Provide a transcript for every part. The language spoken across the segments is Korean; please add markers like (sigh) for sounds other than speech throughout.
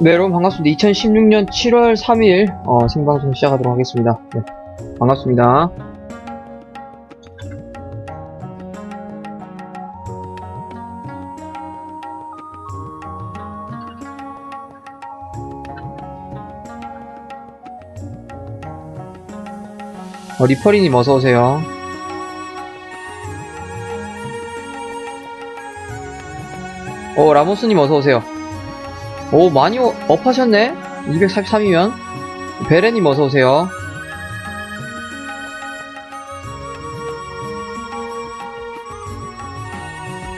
네, 여러분 반갑습니다. 2016년 7월 3일 어, 생방송 시작하도록 하겠습니다. 네, 반갑습니다. 어, 리퍼리님 어서오세요. 어, 라모스님 어서오세요. 오, 많이 어- 업하셨네? 243이면. 베레님 어서오세요.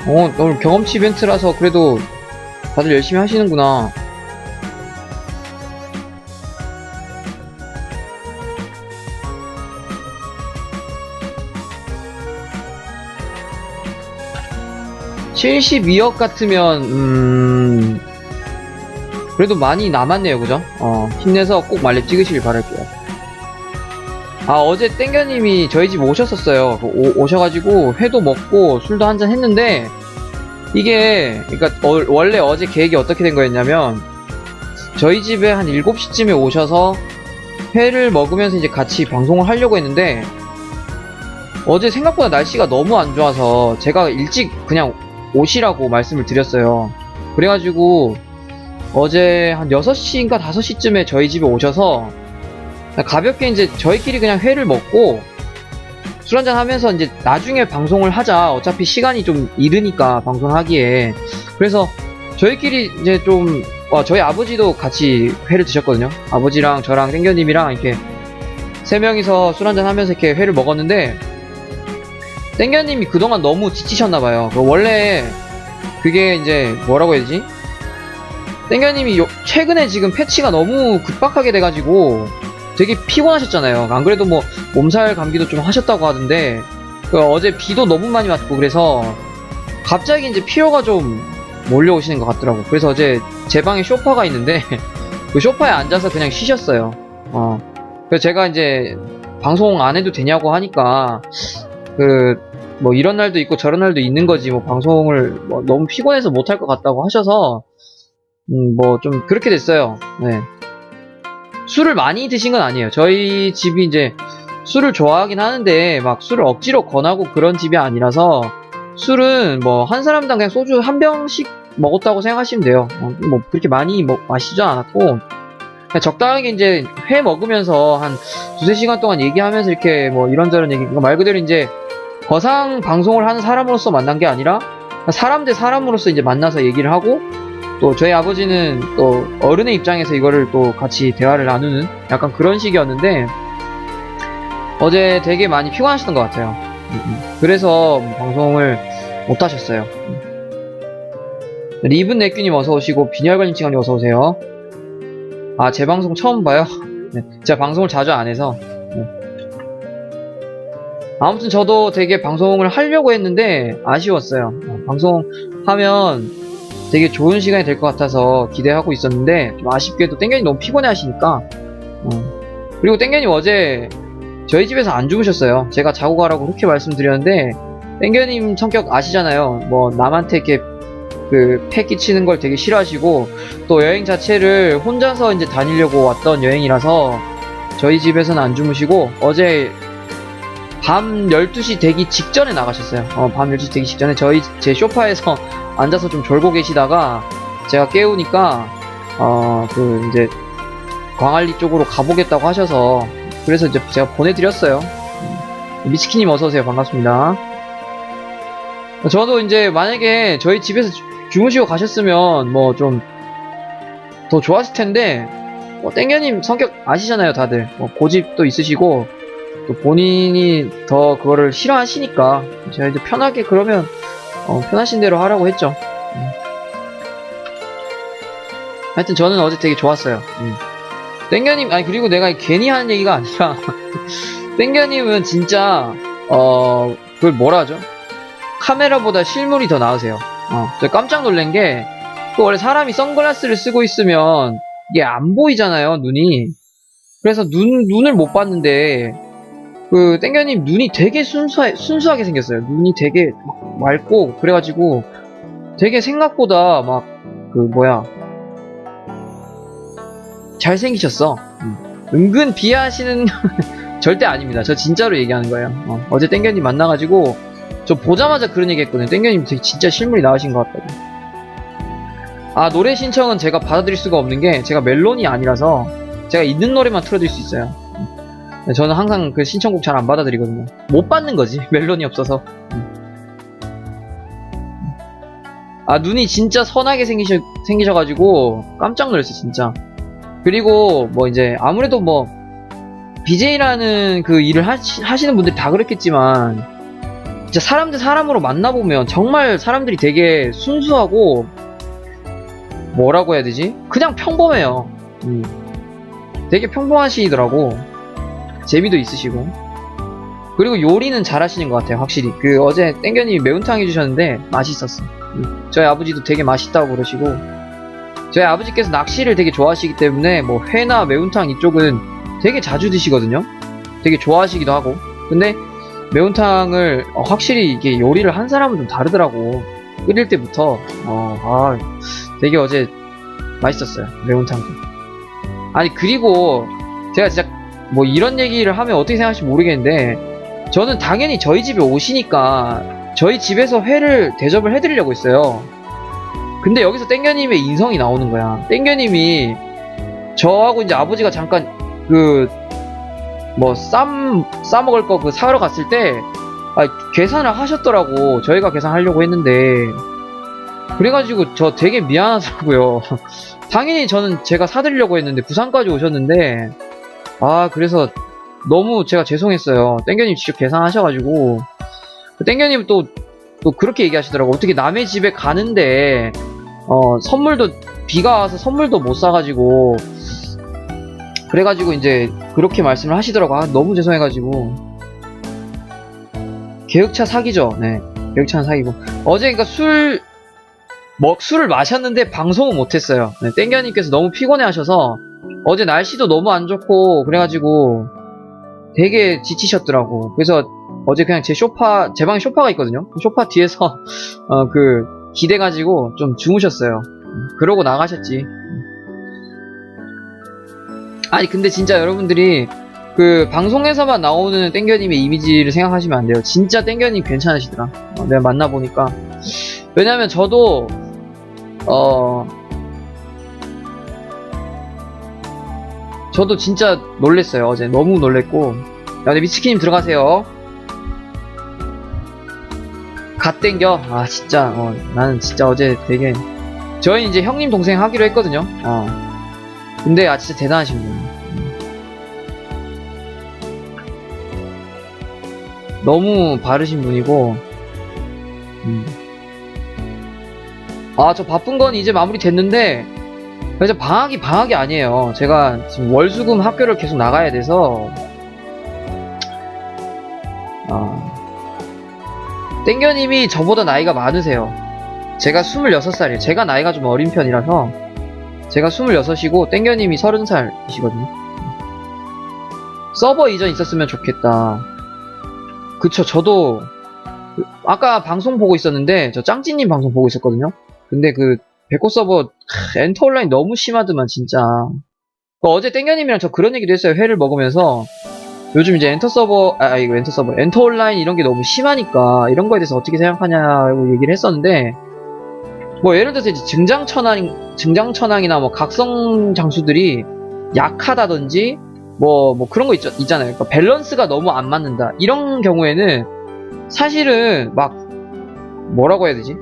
어, 오늘 경험치 이벤트라서 그래도 다들 열심히 하시는구나. (72억) 같으면 음 그래도 많이 남았네요, 그죠? 어, 힘내서 꼭 말렙 찍으시길 바랄게요. 아, 어제 땡겨님이 저희 집 오셨었어요. 그 오, 오셔가지고 회도 먹고 술도 한잔 했는데, 이게, 그니까, 어, 원래 어제 계획이 어떻게 된 거였냐면, 저희 집에 한 7시쯤에 오셔서 회를 먹으면서 이제 같이 방송을 하려고 했는데, 어제 생각보다 날씨가 너무 안 좋아서 제가 일찍 그냥 오시라고 말씀을 드렸어요. 그래가지고, 어제 한 6시인가 5시쯤에 저희 집에 오셔서 가볍게 이제 저희끼리 그냥 회를 먹고 술 한잔 하면서 이제 나중에 방송을 하자. 어차피 시간이 좀 이르니까 방송하기에. 그래서 저희끼리 이제 좀, 어, 저희 아버지도 같이 회를 드셨거든요. 아버지랑 저랑 땡겨님이랑 이렇게 세 명이서 술 한잔 하면서 이렇게 회를 먹었는데 땡겨님이 그동안 너무 지치셨나봐요. 원래 그게 이제 뭐라고 해야 되지? 땡겨님이 요- 최근에 지금 패치가 너무 급박하게 돼가지고 되게 피곤하셨잖아요. 안 그래도 뭐 몸살 감기도 좀 하셨다고 하던데 그 어제 비도 너무 많이 맞고 그래서 갑자기 이제 피로가 좀 몰려오시는 것 같더라고. 그래서 어제 제 방에 소파가 있는데 (laughs) 그 소파에 앉아서 그냥 쉬셨어요. 어. 그래서 제가 이제 방송 안 해도 되냐고 하니까 그 뭐 이런 날도 있고 저런 날도 있는 거지 뭐 방송을 뭐 너무 피곤해서 못 할 것 같다고 하셔서 음, 뭐, 좀, 그렇게 됐어요. 네. 술을 많이 드신 건 아니에요. 저희 집이 이제 술을 좋아하긴 하는데, 막 술을 억지로 권하고 그런 집이 아니라서, 술은 뭐, 한 사람당 그냥 소주 한 병씩 먹었다고 생각하시면 돼요. 어, 뭐, 그렇게 많이 먹, 마시지 않았고, 그냥 적당하게 이제 회 먹으면서 한 두세 시간 동안 얘기하면서 이렇게 뭐, 이런저런 얘기, 그러니까 말 그대로 이제, 거상 방송을 하는 사람으로서 만난 게 아니라, 사람 대 사람으로서 이제 만나서 얘기를 하고, 또 저희 아버지는 또 어른의 입장에서 이거를 또 같이 대화를 나누는 약간 그런 식이었는데 어제 되게 많이 피곤하셨던 것 같아요. 그래서 방송을 못 하셨어요. 음. 리븐 네큐님 어서 오시고 빈혈관님 칭환님 어서 오세요. 아 제 방송 처음 봐요. 네, 제가 방송을 자주 안 해서. 네. 아무튼 저도 되게 방송을 하려고 했는데 아쉬웠어요. 어, 방송하면 되게 좋은 시간이 될 것 같아서 기대하고 있었는데 좀 아쉽게도 땡견이 너무 피곤해 하시니까 어. 그리고 땡견이 어제 저희 집에서 안 주무셨어요 제가 자고 가라고 그렇게 말씀드렸는데 땡견님 성격 아시잖아요 뭐 남한테 이렇게 그패 끼치는 걸 되게 싫어하시고 또 여행 자체를 혼자서 이제 다니려고 왔던 여행이라서 저희 집에서는 안 주무시고 어제 밤 12시 되기 직전에 나가셨어요 어, 밤 12시 되기 직전에 저희 제 소파에서 (laughs) 앉아서 좀 졸고 계시다가 제가 깨우니까 어 그 이제 광안리 쪽으로 가보겠다고 하셔서 그래서 이제 제가 보내드렸어요. 음, 미치키님 어서 오세요. 반갑습니다. 저도 이제 만약에 저희 집에서 주- 주무시고 가셨으면 뭐 좀 더 좋았을 텐데 뭐 땡겨님 성격 아시잖아요, 다들. 뭐 고집도 있으시고 또 본인이 더 그거를 싫어하시니까 제가 이제 편하게 그러면 어, 편하신 대로 하라고 했죠. 음. 하여튼 저는 어제 되게 좋았어요. 음. 땡겨님, 아니, 그리고 내가 괜히 하는 얘기가 아니라, (laughs) 땡겨님은 진짜, 어, 그걸 뭐라 하죠? 카메라보다 실물이 더 나으세요. 어, 저 깜짝 놀란 게, 그 원래 사람이 선글라스를 쓰고 있으면, 이게 안 보이잖아요, 눈이. 그래서 눈, 눈을 못 봤는데, 그, 땡겨님 눈이 되게 순수하, 순수하게 생겼어요. 눈이 되게 막 맑고, 그래가지고, 되게 생각보다 막, 그, 뭐야. 잘생기셨어. 음. 은근 비하하시는 (laughs) 절대 아닙니다. 저 진짜로 얘기하는 거예요. 어, 제 땡겨님 만나가지고 저 보자마자 그런 얘기 했거든요. 땡겨님 되게 진짜 실물이 나으신 것 같다고. 아 노래 신청은 제가 받아들일 수가 없는 게 제가 멜론이 아니라서 제가 있는 노래만 틀어드릴 수 있어요. 음. 저는 항상 그 신청곡 잘 안 받아들이거든요. 못 받는 거지 (laughs) 멜론이 없어서. 아 눈이 진짜 선하게 생기셔, 생기셔가지고 깜짝 놀랐어 진짜 그리고 뭐 이제 아무래도 뭐 BJ라는 그 일을 하시, 하시는 분들이 다 그렇겠지만 진짜 사람들 사람으로 만나보면 정말 사람들이 되게 순수하고 뭐라고 해야 되지? 그냥 평범해요 음. 되게 평범하시더라고 재미도 있으시고. 그리고 요리는 잘하시는 것 같아요 확실히. 그 어제 땡겨님이 매운탕 해주셨는데 맛있었어. 음. 저희 아버지도 되게 맛있다고 그러시고. 저희 아버지께서 낚시를 되게 좋아하시기 때문에 뭐 회나 매운탕 이쪽은 되게 자주 드시거든요. 되게 좋아하시기도 하고. 근데 매운탕을 어, 확실히 이게 요리를 한 사람은 좀 다르더라고. 끓일 때부터. 어, 아, 되게 어제 맛있었어요 매운탕도. 아니 그리고 제가 진짜 뭐 이런 얘기를 하면 어떻게 생각하실지 모르겠는데 저는 당연히 저희 집에 오시니까 저희 집에서 회를 대접을 해드리려고 했어요. 근데 여기서 땡겨님의 인성이 나오는 거야. 땡겨님이 저하고 이제 아버지가 잠깐 그 뭐 쌈 싸먹을 거 그 사러 갔을 때 아, 계산을 하셨더라고. 저희가 계산하려고 했는데 그래가지고 저 되게 미안하더라고요. (laughs) 당연히 저는 제가 사드리려고 했는데 부산까지 오셨는데 아 그래서 너무 제가 죄송했어요. 땡겨님 직접 계산하셔가지고 땡겨님 또, 또 그렇게 얘기하시더라고. 어떻게 남의 집에 가는데, 어, 선물도, 비가 와서 선물도 못 사가지고, 그래가지고 이제 그렇게 말씀을 하시더라고. 아, 너무 죄송해가지고. 계획차 사기죠. 네. 계획차는 사기고. 어제 그니까 술, 먹, 술을 마셨는데 방송은 못했어요. 네, 땡겨님께서 너무 피곤해 하셔서, 어제 날씨도 너무 안 좋고, 그래가지고, 되게 지치셨더라고. 그래서 어제 그냥 제 쇼파, 제 방에 쇼파가 있거든요. 쇼파 뒤에서, (laughs) 어, 그, 기대가지고 좀 주무셨어요. 그러고 나가셨지. 아니, 근데 진짜 여러분들이 그 방송에서만 나오는 땡겨님의 이미지를 생각하시면 안 돼요. 진짜 땡겨님 괜찮으시더라. 어, 내가 만나보니까. 왜냐면 저도, 어, 저도 진짜 놀랬어요. 어제 너무 놀랬고. 야, 근데 미치키님 들어가세요. 갓 땡겨. 아, 진짜, 어, 나는 진짜 어제 되게. 저희 이제 형님 동생 하기로 했거든요. 어. 근데, 아, 진짜 대단하신 분. 음. 너무 바르신 분이고, 음. 아, 저 바쁜 건 이제 마무리 됐는데, 그래서 방학이 방학이 아니에요. 제가 지금 월수금 학교를 계속 나가야 돼서, 아, 땡겨님이 저보다 나이가 많으세요. 제가 26살이에요. 제가 나이가 좀 어린 편이라서 제가 26이고 땡겨님이 30살이시거든요. 서버 이전 있었으면 좋겠다. 그쵸, 저도 그- 아까 방송 보고 있었는데 저 짱찌님 방송 보고 있었거든요. 근데 그 백호 서버 크, 엔터 온라인 너무 심하더만 진짜. 그 어제 땡겨님이랑 저 그런 얘기도 했어요. 회를 먹으면서 요즘 이제 엔터 서버, 아, 이거 엔터 서버, 엔터 온라인 이런 게 너무 심하니까 이런 거에 대해서 어떻게 생각하냐고 얘기를 했었는데, 뭐 예를 들어서 이제 증장천왕, 증장천왕이나 뭐 각성 장수들이 약하다든지, 뭐, 뭐 그런 거 있, 있잖아요. 그러니까 밸런스가 너무 안 맞는다. 이런 경우에는 사실은 막, 뭐라고 해야 되지?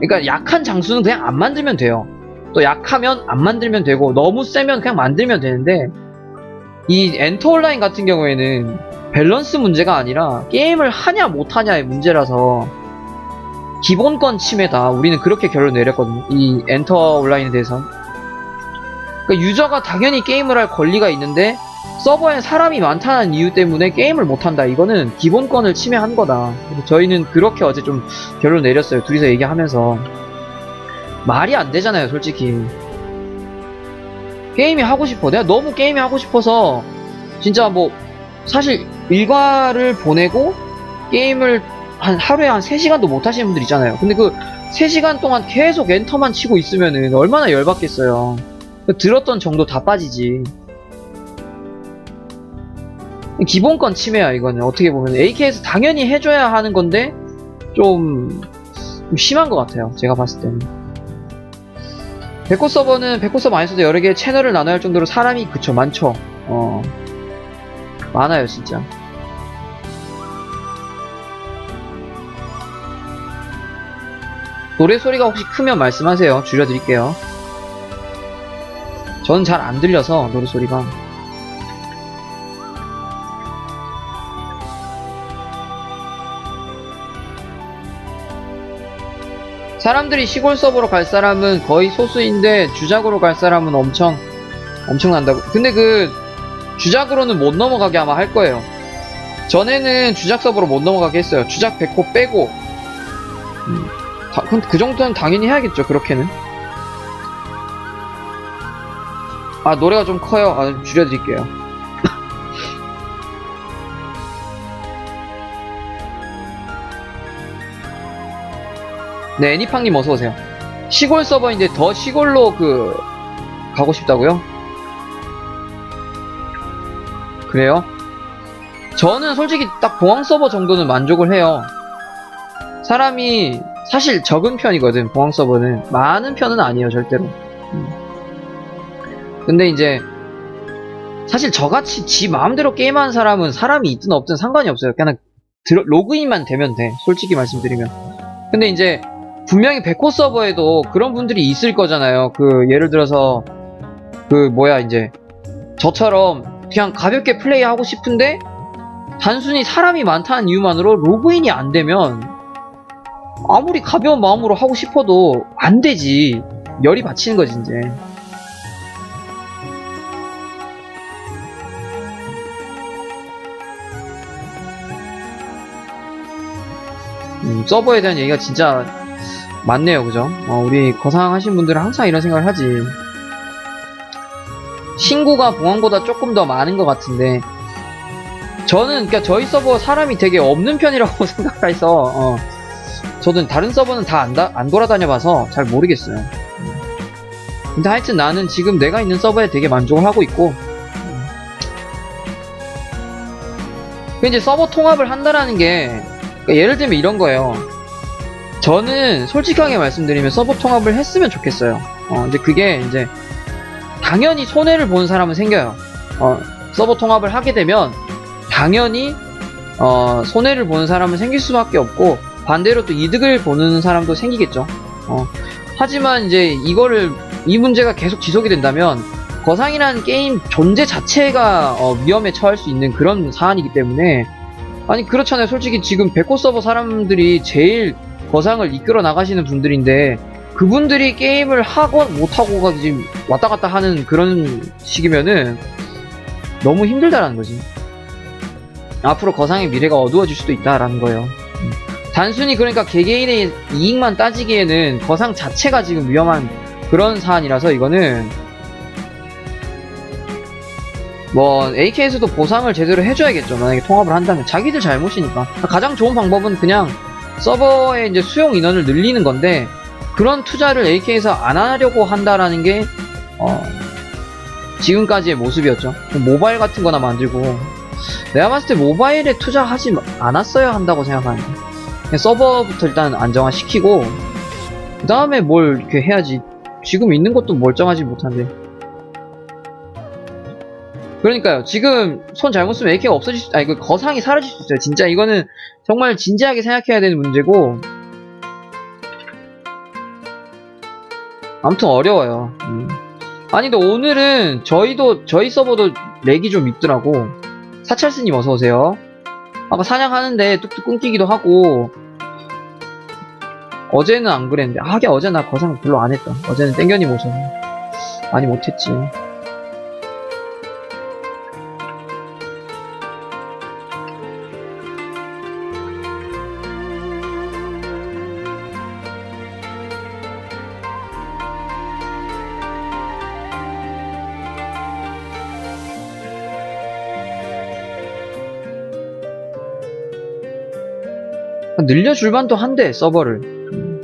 그러니까 약한 장수는 그냥 안 만들면 돼요. 또 약하면 안 만들면 되고, 너무 세면 그냥 만들면 되는데, 이 엔터 온라인 같은 경우에는 밸런스 문제가 아니라 게임을 하냐 못하냐의 문제라서 기본권 침해다. 우리는 그렇게 결론 내렸거든요. 이 엔터 온라인에 대해서. 그러니까 유저가 당연히 게임을 할 권리가 있는데 서버에 사람이 많다는 이유 때문에 게임을 못한다. 이거는 기본권을 침해한 거다. 저희는 그렇게 어제 좀 결론 내렸어요. 둘이서 얘기하면서. 말이 안 되잖아요, 솔직히. 게임이 하고 싶어. 내가 너무 게임이 하고 싶어서 진짜 뭐 사실 일과를 보내고 게임을 한 하루에 한 3시간도 못 하시는 분들 있잖아요. 근데 그 3시간 동안 계속 엔터만 치고 있으면은 얼마나 열받겠어요. 들었던 정도 다 빠지지. 기본권 침해야 이거는 어떻게 보면 AK에서 당연히 해줘야 하는 건데 좀, 좀 심한 것 같아요. 제가 봤을 때는. 백호 서버는 백호 서버 안에서도 여러 개의 채널을 나눠야 할 정도로 사람이 그쵸 많죠. 어 많아요 진짜. 노래 소리가 혹시 크면 말씀하세요. 줄여드릴게요. 저는 잘 안 들려서 노래 소리가. 사람들이 시골 서버로 갈 사람은 거의 소수인데 주작으로 갈 사람은 엄청 엄청난다고. 근데 그 주작으로는 못 넘어가게 아마 할 거예요. 전에는 주작 서버로 못 넘어가게 했어요. 주작 100호 빼고. 음, 다- 그럼 그 정도는 당연히 해야겠죠. 그렇게는. 아 노래가 좀 커요. 아, 줄여드릴게요. 네, 애니팡님 어서오세요. 시골 서버인데 더 시골로 그, 가고 싶다고요? 그래요? 저는 솔직히 딱 봉황 서버 정도는 만족을 해요. 사람이 사실 적은 편이거든, 봉황 서버는. 많은 편은 아니에요, 절대로. 음. 근데 이제, 사실 저같이 지 마음대로 게임하는 사람은 사람이 있든 없든 상관이 없어요. 그냥 로그인만 되면 돼. 솔직히 말씀드리면. 근데 이제, 분명히 백호 서버에도 그런 분들이 있을 거잖아요. 그 예를 들어서 그 뭐야 이제 저처럼 그냥 가볍게 플레이하고 싶은데 단순히 사람이 많다는 이유만으로 로그인이 안 되면 아무리 가벼운 마음으로 하고 싶어도 안 되지. 열이 받치는 거지 이제. 음, 서버에 대한 얘기가 진짜 많네요, 그죠? 어, 우리 거상 하신 분들은 항상 이런 생각을 하지. 신고가 봉황보다 조금 더 많은 것 같은데, 저는, 그니까 저희 서버 사람이 되게 없는 편이라고 (laughs) 생각해서, 어, 저는 다른 서버는 다 안, 안 돌아다녀 봐서 잘 모르겠어요. 음. 근데 하여튼 나는 지금 내가 있는 서버에 되게 만족을 하고 있고, 이제 서버 통합을 한다라는 게, 그러니까 예를 들면 이런 거예요. 저는 솔직하게 말씀드리면 서버 통합을 했으면 좋겠어요. 어, 이제 그게 이제 당연히 손해를 보는 사람은 생겨요. 어, 서버 통합을 하게 되면 당연히 어, 손해를 보는 사람은 생길 수밖에 없고 반대로 또 이득을 보는 사람도 생기겠죠. 어, 하지만 이제 이거를 이 문제가 계속 지속이 된다면 거상이라는 게임 존재 자체가 어, 위험에 처할 수 있는 그런 사안이기 때문에 아니 그렇잖아요. 솔직히 지금 백호 서버 사람들이 제일 거상을 이끌어 나가시는 분들인데 그분들이 게임을 하고 못하고가 지금 왔다 갔다 하는 그런 식이면은 너무 힘들다라는 거지. 앞으로 거상의 미래가 어두워질 수도 있다라는 거예요. 음. 단순히 그러니까 개개인의 이익만 따지기에는 거상 자체가 지금 위험한 그런 사안이라서 이거는 뭐 AK에서도 보상을 제대로 해줘야겠죠. 만약에 통합을 한다면 자기들 잘못이니까 가장 좋은 방법은 그냥 서버의 이제 수용 인원을 늘리는 건데 그런 투자를 AK에서 안 하려고 한다라는 게 어, 지금까지의 모습이었죠. 모바일 같은 거나 만들고. 내가 봤을 때 모바일에 투자하지 않았어야 한다고 생각하는데. 서버부터 일단 안정화 시키고 그 다음에 뭘 이렇게 해야지. 지금 있는 것도 멀쩡하지 못한데 그러니까요. 지금 손 잘못 쓰면 AK가 없어질 수, 아니, 그 거상이 사라질 수 있어요. 진짜 이거는 정말 진지하게 생각해야 되는 문제고, 아무튼 어려워요. 음. 아니, 근데 오늘은 저희도, 저희 서버도 렉이 좀 있더라고. 사찰스님 어서오세요. 아까 사냥하는데 뚝뚝 끊기기도 하고, 어제는 안 그랬는데, 아, 하긴 어제 나 거상 별로 안 했다. 어제는 땡겨님 오셔서. 많이 못했지. 늘려줄 만도 한데 서버를 음.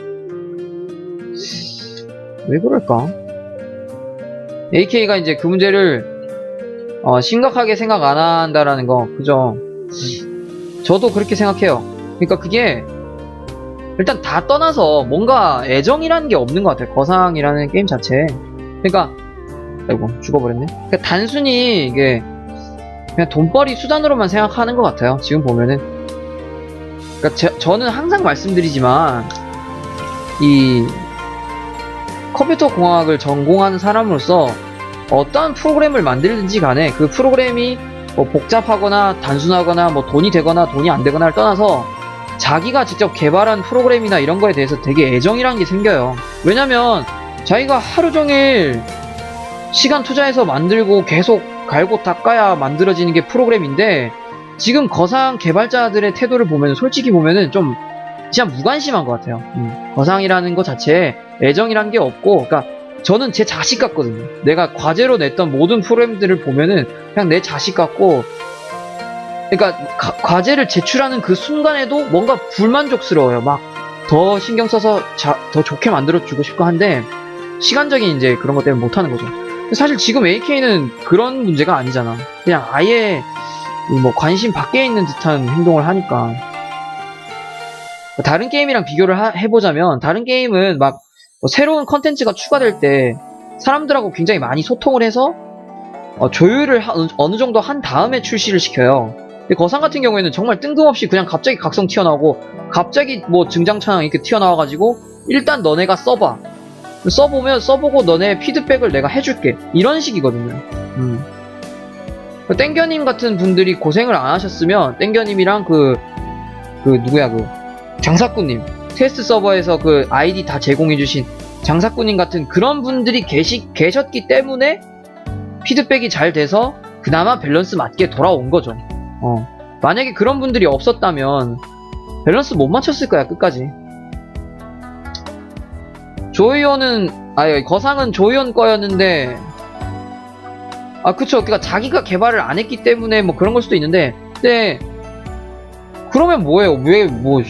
왜 그럴까? AK가 이제 그 문제를 어, 심각하게 생각 안 한다라는 거, 그죠? 저도 그렇게 생각해요. 그러니까 그게 일단 다 떠나서 뭔가 애정이라는 게 없는 것 같아요. 거상이라는 게임 자체에. 그러니까 아이고 죽어버렸네. 그러니까 단순히 이게 그냥 돈벌이 수단으로만 생각하는 것 같아요. 지금 보면은. 그러니까 제- 저는 항상 말씀드리지만 이 컴퓨터 공학을 전공하는 사람으로서 어떠한 프로그램을 만들든지 간에 그 프로그램이 뭐 복잡하거나 단순하거나 뭐 돈이 되거나 돈이 안 되거나를 떠나서 자기가 직접 개발한 프로그램이나 이런 거에 대해서 되게 애정이란 게 생겨요. 왜냐면 자기가 하루 종일 시간 투자해서 만들고 계속 갈고 닦아야 만들어지는 게 프로그램인데 지금 거상 개발자들의 태도를 보면 솔직히 보면은 좀 진짜 무관심한 것 같아요. 음, 거상이라는 것 자체에 애정이란 게 없고, 그러니까 저는 제 자식 같거든요. 내가 과제로 냈던 모든 프로그램들을 보면은 그냥 내 자식 같고, 그러니까 가- 과제를 제출하는 그 순간에도 뭔가 불만족스러워요. 막 더 신경 써서 자- 더 좋게 만들어주고 싶고 한데 시간적인 이제 그런 것 때문에 못하는 거죠. 사실 지금 AK는 그런 문제가 아니잖아. 그냥 아예 이 뭐 관심 밖에 있는 듯한 행동을 하니까. 다른 게임이랑 비교를 하- 해보자면 다른 게임은 막 뭐 새로운 컨텐츠가 추가될 때 사람들하고 굉장히 많이 소통을 해서 어, 조율을 하- 어느 정도 한 다음에 출시를 시켜요. 근데 거상 같은 경우에는 정말 뜬금없이 그냥 갑자기 각성 튀어나오고 갑자기 뭐 증장창 이렇게 튀어나와가지고 일단 너네가 써봐. 써보면 써보고 너네 피드백을 내가 해줄게. 이런 식이거든요. 음. 그 땡겨님 같은 분들이 고생을 안 하셨으면 땡겨님이랑 그, 그 누구야 그 장사꾼님 테스트 서버에서 그 아이디 다 제공해주신 장사꾼님 같은 그런 분들이 계시, 계셨기 때문에 피드백이 잘 돼서 그나마 밸런스 맞게 돌아온 거죠. 어. 만약에 그런 분들이 없었다면 밸런스 못 맞췄을 거야 끝까지. 조이온은 아 거상은 조이온 거였는데 아 그쵸 그니까 자기가 개발을 안 했기 때문에 뭐 그런 걸 수도 있는데 근데 그러면 뭐예요 왜 뭐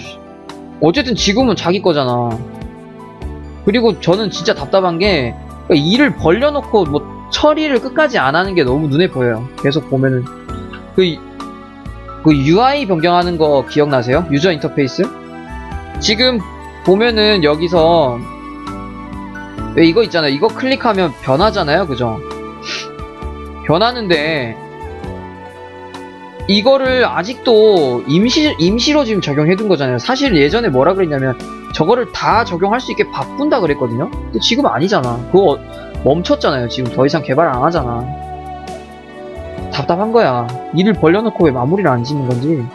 어쨌든 지금은 자기 거잖아 그리고 저는 진짜 답답한 게 그러니까 일을 벌려놓고 뭐 처리를 끝까지 안 하는 게 너무 눈에 보여요 계속 보면은 그, 그 UI 변경하는 거 기억나세요? 유저 인터페이스? 지금 보면은 여기서 왜 이거 있잖아요. 이거 클릭하면 변하잖아요. 그죠? 변하는데 이거를 아직도 임시, 임시로 지금 적용해둔 거잖아요. 사실 예전에 뭐라 그랬냐면 저거를 다 적용할 수 있게 바꾼다 그랬거든요. 근데 지금 아니잖아. 그거 멈췄잖아요. 지금 더 이상 개발 안 하잖아. 답답한 거야. 일을 벌려놓고 왜 마무리를 안 짓는 건지.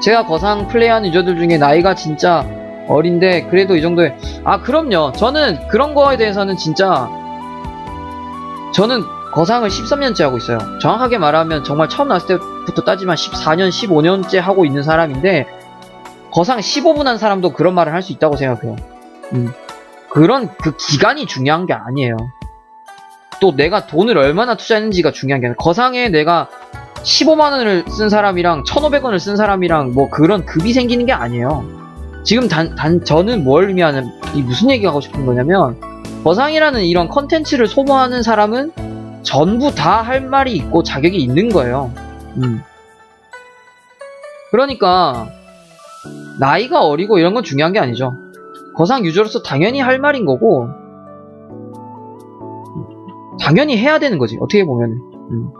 제가 거상 플레이하는 유저들 중에 나이가 진짜 어린데 그래도 이 정도의 아 그럼요 저는 그런 거에 대해서는 진짜 저는 거상을 13년째 하고 있어요. 정확하게 말하면 정말 처음 나왔을 때부터 따지면 14년 15년째 하고 있는 사람인데 거상 15분 한 사람도 그런 말을 할 수 있다고 생각해요. 음. 그런 그 기간이 중요한 게 아니에요. 또 내가 돈을 얼마나 투자했는지가 중요한 게 아니라 거상에 내가 15만 원을 쓴 사람이랑 1,500원을 쓴 사람이랑 뭐 그런 급이 생기는 게 아니에요. 지금 단, 단, 저는 뭘 의미하는, 이 무슨 얘기 하고 싶은 거냐면, 거상이라는 이런 컨텐츠를 소모하는 사람은 전부 다 할 말이 있고 자격이 있는 거예요. 음. 그러니까, 나이가 어리고 이런 건 중요한 게 아니죠. 거상 유저로서 당연히 할 말인 거고, 당연히 해야 되는 거지, 어떻게 보면. 음.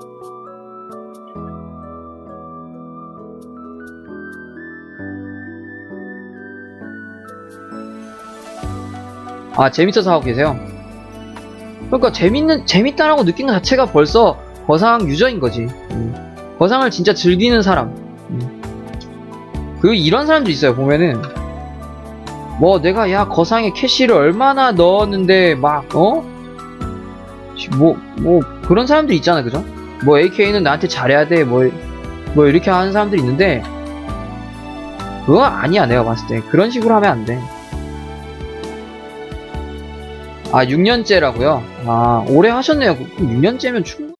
아 재밌어서 하고 계세요? 그러니까 재밌는 재밌다라고 것 자체가 벌써 거상 유저인 거지. 음. 거상을 진짜 즐기는 사람. 음. 그 이런 사람도 있어요. 보면은 뭐 내가 야 거상에 캐시를 얼마나 넣었는데 막 어? 뭐뭐 그런 사람들 있잖아, 그죠? 뭐 AK는 나한테 잘해야 돼, 뭐뭐 이렇게 하는 사람들이 있는데 그거 아니야 내가 봤을 때 그런 식으로 하면 안 돼. 아, 6년째라고요? 아, 오래 하셨네요. 6년째면 충분.